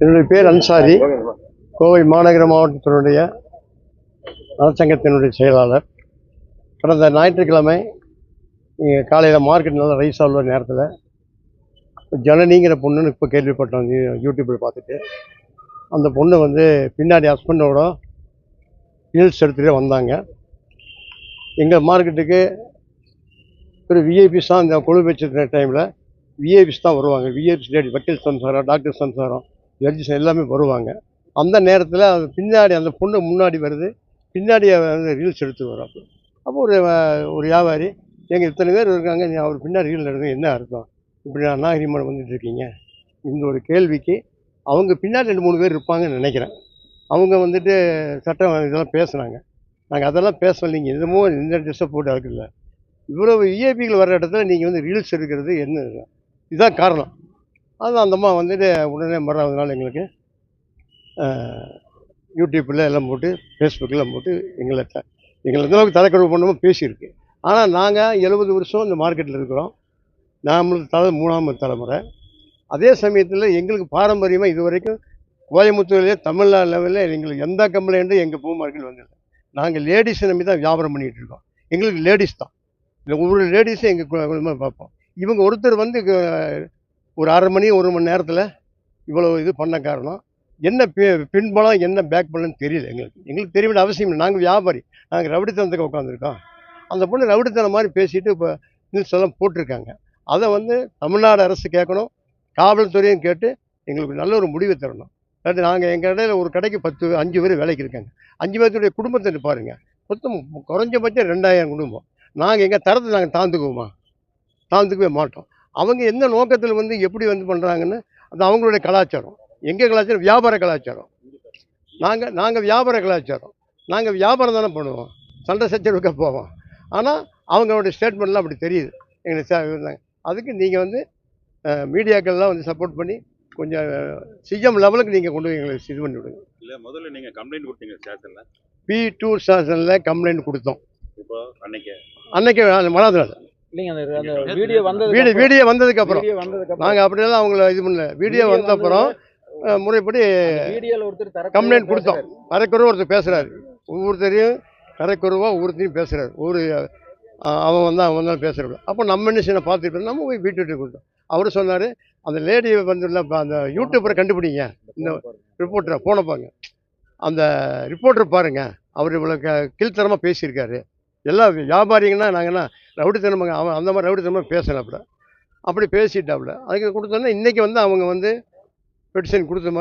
என்னுடைய பேர் அன்சாரி கோவை மாநகர மாவட்டத்தினுடைய நலச்சங்கத்தினுடைய செயலாளர் கடந்த ஞாயிற்றுக்கிழமை இங்கே காலையில் மார்க்கெட் நல்லா ரைஸ் ஆகுற நேரத்தில் ஜனனிங்கிற பொண்ணுன்னு இப்போ கேள்விப்பட்டோம் யூடியூப்பில் பார்த்துட்டு அந்த பொண்ணு வந்து பின்னாடி ஹஸ்பண்டோட ரீல்ஸ் எடுத்துகிட்டே வந்தாங்க எங்கள் மார்க்கெட்டுக்கு ஒரு விஐபிஸ் தான் இந்த கொழு வச்சிருக்கிற டைமில் விஐபிஸ் தான் வருவாங்க விஐபிஸ் லேடி வக்கீல் சம்சாரம் டாக்டர் சம்சாரம் ஜட்ஜஸ் எல்லாமே வருவாங்க. அந்த நேரத்தில் அது பின்னாடி அந்த பொண்ணு முன்னாடி வருது. பின்னாடி வந்து ரீல்ஸ் எடுத்து வரும். அப்போ ஒரு ஒரு வியாபாரி எங்கள் இத்தனை பேர் இருக்காங்க. நீ அவர் பின்னாடி ரீல் எடுங்க. என்ன அர்த்தம்? இப்படி நாகரிகமாக வந்துட்டு இருக்கீங்க? இந்த ஒரு கேள்விக்கு அவங்க பின்னாடி ரெண்டு மூணு பேர் இருப்பாங்கன்னு நினைக்கிறேன். அவங்க வந்துட்டு சட்டம் இதெல்லாம் பேசுனாங்க. நாங்கள் அதெல்லாம் பேசலைங்க. என்னமோ இந்த ட்ரெஸ்ஸை போட்டு இருக்குல்ல இவ்வளவு இஏபிகள் வர இடத்துல நீங்கள் வந்து ரீல்ஸ் எடுக்கிறது என்ன? இதுதான் காரணம். அது அந்த அம்மா வந்துட்டு உடனே மறுநாள் நாள் எங்களுக்கு யூடியூப்பில் எல்லாம் போட்டு ஃபேஸ்புக்கில் போட்டு எங்களை த எங்களை எந்த அளவுக்கு தலைக்கழுவு பண்ணாமல் பேசியிருக்கு. ஆனால் நாங்கள் எழுபது வருஷம் இந்த மார்க்கெட்டில் இருக்கிறோம். நாமளுக்கு தலை மூணாம் தலைமுறை. அதே சமயத்தில் எங்களுக்கு பாரம்பரியமாக இது வரைக்கும் கோயம்புத்தூர்லேயே தமிழ்நாடு லெவலில் எங்களுக்கு எந்த கம்ப்ளைண்ட்டும் எங்கள் பூ மார்க்கெட் வந்ததில்லை நாங்கள் லேடிஸை நம்பி தான் வியாபாரம் பண்ணிகிட்டு இருக்கோம். எங்களுக்கு லேடிஸ் தான். இந்த ஒவ்வொரு லேடிஸும் எங்கள் குழந்தை பார்ப்போம். இவங்க ஒருத்தர் வந்து ஒரு அரை மணி ஒரு மணி நேரத்தில் இவ்வளோ இது பண்ண காரணம். என்ன பி- பின்பலம் என்ன பேக் பலன்னு தெரியல எங்களுக்கு. எங்களுக்கு தெரிய வேண்டிய அவசியம் இல்லை. நாங்கள் வியாபாரி. நாங்கள் ரவுடித்தனத்துக்கு உட்காந்துருக்கோம் அந்த பொண்ணு ரவுடித்தனம் மாதிரி பேசிட்டு இப்போ நியூஸ் எல்லாம் போட்டிருக்காங்க. அதை வந்து தமிழ்நாடு அரசு கேட்கணும். காவல்துறையும் கேட்டு எங்களுக்கு நல்ல ஒரு முடிவை தரணும். அதாவது நாங்கள் எங்கள் கடையில் ஒரு கடைக்கு பத்து அஞ்சு பேர் வேலைக்கு இருக்காங்க. அஞ்சு பேர்த்துடைய குடும்பத்தை பாருங்கள் மொத்தம் குறைஞ்சபட்சம் ரெண்டாயிரம் குடும்பம். நாங்கள் எங்கள் தரத்தை நாங்கள் தாழ்ந்துக்குவோமா? தாழ்ந்துக்கவே மாட்டோம். அவங்க எந்த நோக்கத்தில் வந்து எப்படி வந்து பண்ணுறாங்கன்னு அது அவங்களுடைய கலாச்சாரம். எங்கள் கலாச்சாரம்? வியாபார கலாச்சாரம். நாங்கள் நாங்கள் வியாபார கலாச்சாரம். நாங்கள் வியாபாரம் தானே பண்ணுவோம். சண்டை சச்சரவுக்கு போவோம். ஆனால் அவங்களுடைய ஸ்டேட்மெண்ட்லாம் அப்படி தெரியுது. எங்களுக்கு இருந்தாங்க. அதுக்கு நீங்கள் வந்து மீடியாக்கள்லாம் வந்து சப்போர்ட் பண்ணி கொஞ்சம் சிஎம் லெவலுக்கு நீங்கள் கொண்டு போய் எங்களுக்கு இது பண்ணி விடுங்க. இல்ல முதல்ல நீங்க கம்ப்ளைண்ட் கொடுத்தீங்க ஸ்டேஷன்ல பி டூ ஸ்டேஷனில் கம்ப்ளைண்ட் கொடுத்தோம். இப்போ அன்னைக்கு? அன்னைக்கு நாள் இல்லைங்க அந்த அந்த வீடியோ வந்தது வீடியோ வீடியோ வந்ததுக்கு அப்புறம் வீடியோ வந்ததுக்கு நாங்கள் அப்படியெல்லாம் அவங்கள இது பண்ணல. வீடியோ வந்த அப்புறம் முறைப்படி வீடியோல ஒருத்தர் தர கம்ப்ளைண்ட் கொடுத்தோம். கரைக்குறவு ஒருத்தர் பேசுகிறாரு ஒவ்வொருத்தரையும் கரைக்குறவாக ஒவ்வொருத்தரையும் பேசுகிறாரு ஒரு அவன் வந்து அவன் தான் பேசுகிறாரு அப்போ நம்ம என்ன செய்யணும்? பார்த்துட்டு நம்ம போய் வீட்டு கொடுத்தோம். அவர் சொன்னார் அந்த லேடி வந்து இல்ல, இப்ப அந்த யூடியூபரை கண்டுபிடிங்க. இந்த ரிப்போர்ட்டரை போன பாருங்க. அந்த ரிப்போர்ட்டர் பாருங்க. அவர் இவ்வளோ க கீழ்த்தரமாக பேசியிருக்காரு. எல்லா வியாபாரிங்கன்னா நாங்கன்னா ரவுடித்தனமாக அவன் அந்த மாதிரி ரவுடித்தனமாக பேசினாப்புல. அப்படி பேசிட்டாப்புல. அதுக்கு கொடுத்தோன்னே இன்றைக்கி வந்து அவங்க வந்து பெட்டிஷன் கொடுத்த மாதிரி